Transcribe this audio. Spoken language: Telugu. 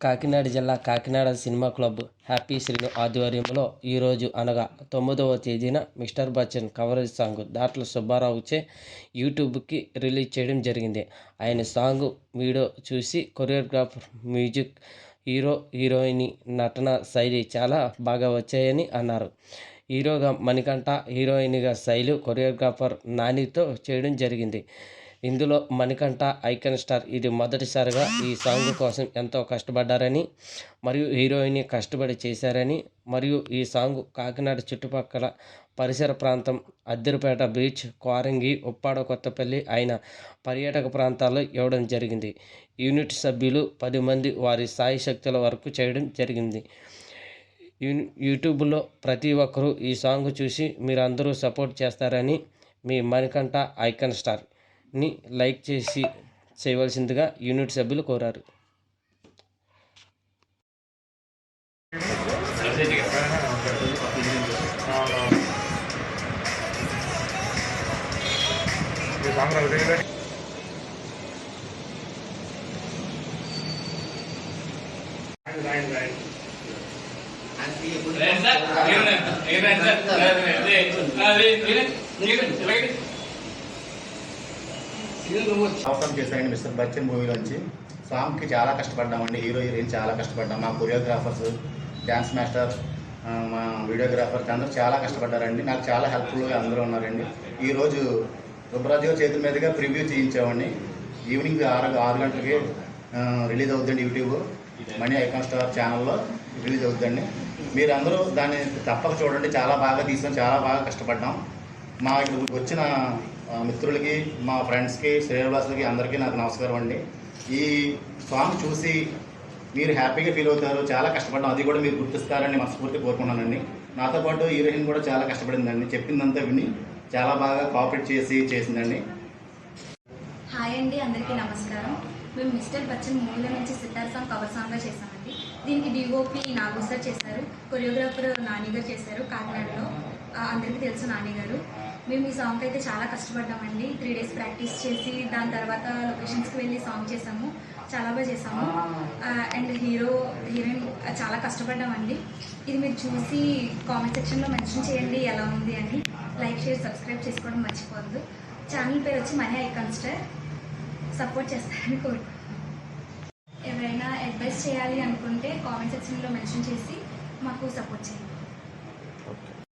కాకినాడ జిల్లా Kakinada cinema club happy Srinu ఆధ్వర్యంలో ఈరోజు అనగా తొమ్మిదవ తేదీన mister Bachchan coverage song Datla సుబ్బారావుచే యూట్యూబ్కి రిలీజ్ చేయడం జరిగింది. ఆయన సాంగ్ వీడియో చూసి కొరియోగ్రాఫర్ మ్యూజిక్ హీరో హీరోయిన్ నటన శైలి చాలా బాగా వచ్చాయని అన్నారు. హీరోగా మణికంఠ హీరోయిన్గా శైలు కొరియోగ్రాఫర్ నానితో చేయడం జరిగింది. ఇందులో మణికంఠ ఐకన్ స్టార్ ఇది మొదటిసారిగా ఈ సాంగ్ కోసం ఎంతో కష్టపడ్డారని మరియు హీరోయిన్ కష్టపడి చేశారని మరియు ఈ సాంగ్ కాకినాడ చుట్టుపక్కల పరిసర ప్రాంతం అద్దెరపేట బీచ్ కోరంగి ఉప్పాడ కొత్తపల్లి అయిన పర్యాటక ప్రాంతాల్లో ఇవ్వడం జరిగింది. యూనిట్ సభ్యులు పది మంది వారి సాయి శక్తుల వరకు చేయడం జరిగింది. యూ యూట్యూబ్లో ప్రతి ఒక్కరూ ఈ సాంగ్ చూసి మీరందరూ సపోర్ట్ చేస్తారని మీ మణికంఠ ఐకన్ స్టార్ ని లైక్ చేసి చేయవలసిందిగా యూనిట్ సభ్యులు కోరారు సాంగ్ అవసరం చేశారండి మిస్టర్ బచ్చన్ మూవీలోంచి సాంగ్కి చాలా కష్టపడ్డామండి హీరో హీరోయిన్ చాలా కష్టపడ్డాం. మా కొరియోగ్రాఫర్స్ డ్యాన్స్ మాస్టర్ మా వీడియోగ్రాఫర్స్ అందరూ చాలా కష్టపడ్డారండి. నాకు చాలా హెల్ప్ఫుల్గా అందరూ ఉన్నారండి. ఈరోజు సుబ్రాజు గారి చేతుల మీదుగా ప్రివ్యూ చేయించామండి. ఈవినింగ్ ఆరు ఆరు గంటలకి రిలీజ్ అవుతుందండి యూట్యూబ్. మనీ ఐకాన్ స్టార్ ఛానల్లో రిలీజ్ అవుతుందండి మీరందరూ దాన్ని తప్పక చూడండి. చాలా బాగా తీసాం చాలా బాగా కష్టపడ్డాం. మా ఇక్కడికి వచ్చిన మిత్రులకి మా ఫ్రెండ్స్కి శ్రేయవాసులకి అందరికీ నాకు నమస్కారం అండి. ఈ సాంగ్ చూసి మీరు హ్యాపీగా ఫీల్ అవుతారు చాలా కష్టపడ్డాం. అది కూడా మీరు గుర్తిస్తారని మనస్ఫూర్తి కోరుకున్నానండి నాతో పాటు హీరోయిన్ కూడా చాలా కష్టపడిందండి. చెప్పిందంతా విని చాలా బాగా కాపరేట్ చేసి చేసిందండి. హాయ్ అండి అందరికీ నమస్కారం. మేము మిస్టర్ బచ్చన్ మూవీలో నుంచి సితార్ సాంగ్ కవర్ సాంగ్గా చేశామండి. దీనికి డిఓపి నాగో సార్ చేశారు. కొరియోగ్రాఫర్ నాని గారు చేశారు కాకినాడలో. అందరికీ తెలుసు నాని గారు. మేము ఈ సాంగ్ అయితే చాలా కష్టపడ్డామండి. త్రీ డేస్ ప్రాక్టీస్ చేసి దాని తర్వాత లొకేషన్స్కి వెళ్ళి సాంగ్ చేసాము. చాలా బాగా చేసాము. అండ్ హీరో హీరోయిన్ చాలా కష్టపడ్డామండి. ఇది మీరు చూసి కామెంట్ సెక్షన్లో మెన్షన్ చేయండి ఎలా ఉంది అని. లైక్ షేర్ సబ్స్క్రైబ్ చేసుకోవడం మర్చిపోవద్దు. ఛానల్ పేరు వచ్చి మనీ ఐకాన్ స్టార్ సపోర్ట్ చేస్తారని కోరు. ఎవరైనా అడ్వైస్ చేయాలి అనుకుంటే కామెంట్ సెక్షన్లో మెన్షన్ చేసి మాకు సపోర్ట్ చేయండి.